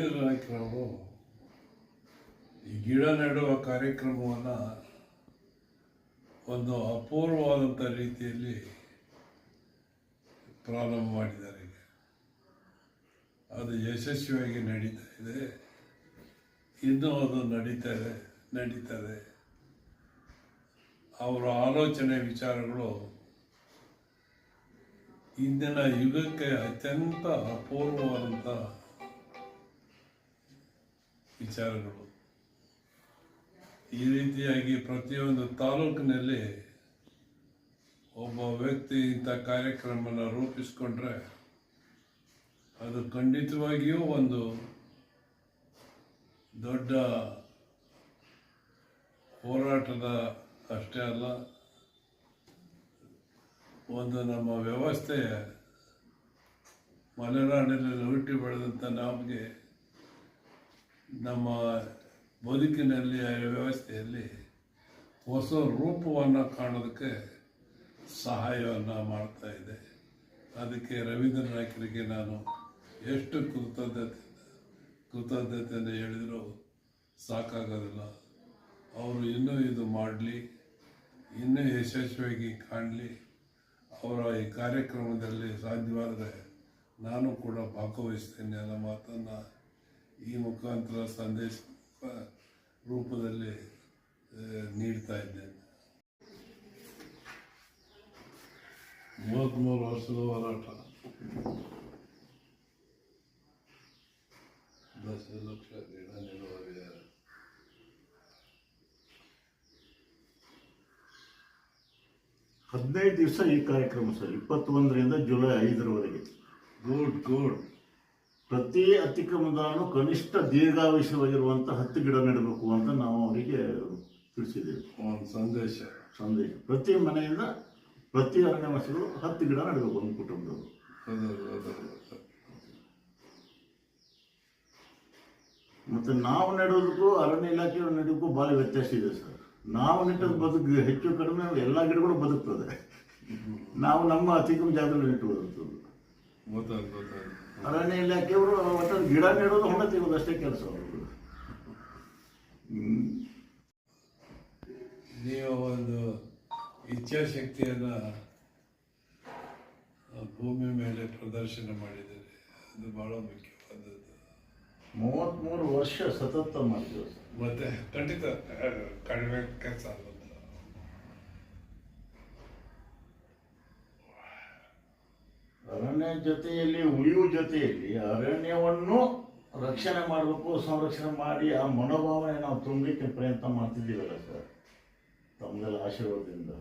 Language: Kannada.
ನಾಯ್ಕರವರು ಈ ಗಿಡ ನೆಡುವ ಕಾರ್ಯಕ್ರಮವನ್ನು ಒಂದು ಅಪೂರ್ವವಾದಂಥ ರೀತಿಯಲ್ಲಿ ಪ್ರಾರಂಭ ಮಾಡಿದ್ದಾರೆ ಅದು ಯಶಸ್ವಿಯಾಗಿ ನಡೀತಾ ಇದೆ. ಇನ್ನೂ ಅದು ನಡೀತಾರೆ ಇದೆ ನಡೀತದೆ. ಅವರ ಆಲೋಚನೆ ವಿಚಾರಗಳು ಇಂದಿನ ಯುಗಕ್ಕೆ ಅತ್ಯಂತ ಅಪೂರ್ವವಾದಂಥ ವಿಚಾರಗಳು. ಈ ರೀತಿಯಾಗಿ ಪ್ರತಿಯೊಂದು ತಾಲೂಕಿನಲ್ಲಿ ಒಬ್ಬ ವ್ಯಕ್ತಿ ಇಂಥ ಕಾರ್ಯಕ್ರಮನ ರೂಪಿಸ್ಕೊಂಡ್ರೆ ಅದು ಖಂಡಿತವಾಗಿಯೂ ಒಂದು ದೊಡ್ಡ ಹೋರಾಟದ ಅಷ್ಟೇ ಅಲ್ಲ, ಒಂದು ನಮ್ಮ ವ್ಯವಸ್ಥೆ ಮಲೆನಾಡಿನಲ್ಲಿ ಹುಟ್ಟಿ ಬೆಳೆದಂಥ ನಮಗೆ ನಮ್ಮ ಬದುಕಿನಲ್ಲಿ ವ್ಯವಸ್ಥೆಯಲ್ಲಿ ಹೊಸ ರೂಪವನ್ನು ಕಾಣೋದಕ್ಕೆ ಸಹಾಯವನ್ನು ಮಾಡ್ತಾ ಇದೆ. ಅದಕ್ಕೆ ರವೀಂದ್ರ ನಾಯ್ಕರಿಗೆ ನಾನು ಎಷ್ಟು ಕೃತಜ್ಞತೆ, ಕೃತಜ್ಞತೆಯನ್ನು ಹೇಳಿದರೂ ಸಾಕಾಗೋದಿಲ್ಲ. ಅವರು ಇನ್ನೂ ಇದು ಮಾಡಲಿ, ಇನ್ನೂ ಯಶಸ್ವಿಯಾಗಿ ಕಾಣಲಿ. ಅವರ ಈ ಕಾರ್ಯಕ್ರಮದಲ್ಲಿ ಸಾಧ್ಯವಾದರೆ ನಾನು ಕೂಡ ಭಾಗವಹಿಸ್ತೇನೆ ಅನ್ನೋ ಮಾತನ್ನು ಈ ಮುಖಾಂತರ ಸಂದೇಶ ರೂಪದಲ್ಲಿ ನೀಡ್ತಾ ಇದ್ದೇನೆ. ಮೂವತ್ತ್ಮೂರು ವರ್ಷದ ಹೋರಾಟ. ದಶಲಕ್ಷ ಗಿಡ ವಿಚಾರ. ಹದಿನೈದು ದಿವಸ ಈ ಕಾರ್ಯಕ್ರಮ ಸರ್ ಇಪ್ಪತ್ತೊಂದರಿಂದ ಜುಲೈ ಐದರವರೆಗೆ. Good good. ಪ್ರತಿ ಅತಿಕ್ರಮದಾರನು ಕನಿಷ್ಠ ದೀರ್ಘಾಯುಷ್ಯವಾಗಿರುವಂಥ ಹತ್ತು ಗಿಡ ನೆಡಬೇಕು ಅಂತ ನಾವು ಅವರಿಗೆ ತಿಳಿಸಿದ್ದೇವೆ. ಒಂದು ಸಂದೇಶ. ಸಂದೇಶ. ಪ್ರತಿ ಮನೆಯಿಂದ ಪ್ರತಿ ಅರಣ್ಯವಾಸಿಗಳು ಹತ್ತು ಗಿಡ ನೆಡಬೇಕು ಒಂದು ಕುಟುಂಬದವರು. ಮತ್ತು ನಾವು ನೆಡೋದಕ್ಕೂ ಅರಣ್ಯ ಇಲಾಖೆಯವರು ನೆಡೋಕ್ಕೂ ಭಾಳ ವ್ಯತ್ಯಾಸ ಇದೆ ಸರ್. ನಾವು ನೆಟ್ಟದ ಬದುಕು ಹೆಚ್ಚು ಕಡಿಮೆ ಎಲ್ಲ ಗಿಡಗಳು ಬದುಕ್ತದೆ. ನಾವು ನಮ್ಮ ಅತಿಕ್ರಮ ಜಾಗದಲ್ಲಿ ನೆಟ್ಟು ಬದುಕ್ತದೆ ಅರಣ್ಯ ಇಲಾಖೆಯವರು ಒಟ್ಟು ಗಿಡ ನೆಡೋದು ಹೊಂಡ ತೆಗೋದು ಅಷ್ಟೇ ಕೆಲಸ. ಅವರು ನೀವು ಒಂದು ಇಚ್ಛಾಶಕ್ತಿಯನ್ನ ಭೂಮಿ ಮೇಲೆ ಪ್ರದರ್ಶನ ಮಾಡಿದರೆ ಅದು ಬಹಳ ಮುಖ್ಯವಾದದ್ದು. ಮೂವತ್ತ್ಮೂರು ವರ್ಷ ಸತತ ಮಾಡಿದ್ರು ಮತ್ತೆ ಖಂಡಿತ ಕಡಿಮೆ ಕೆಲಸ ಅಲ್ಲ ಅರಣ್ಯ ಜೊತೆಯಲ್ಲಿ ಉಳಿಯುವ ಜೊತೆಯಲ್ಲಿ ಅರಣ್ಯವನ್ನು ರಕ್ಷಣೆ ಮಾಡಬೇಕು, ಸಂರಕ್ಷಣೆ ಮಾಡಿ ಆ ಮನೋಭಾವನೆ ನಾವು ತುಂಬಲಿಕ್ಕೆ ಪ್ರಯತ್ನ ಮಾಡ್ತಿದ್ದೀವಲ್ಲ ಸರ್? ತಮ್ಮದೆಲ್ಲ ಆಶೀರ್ವಾದದಿಂದ.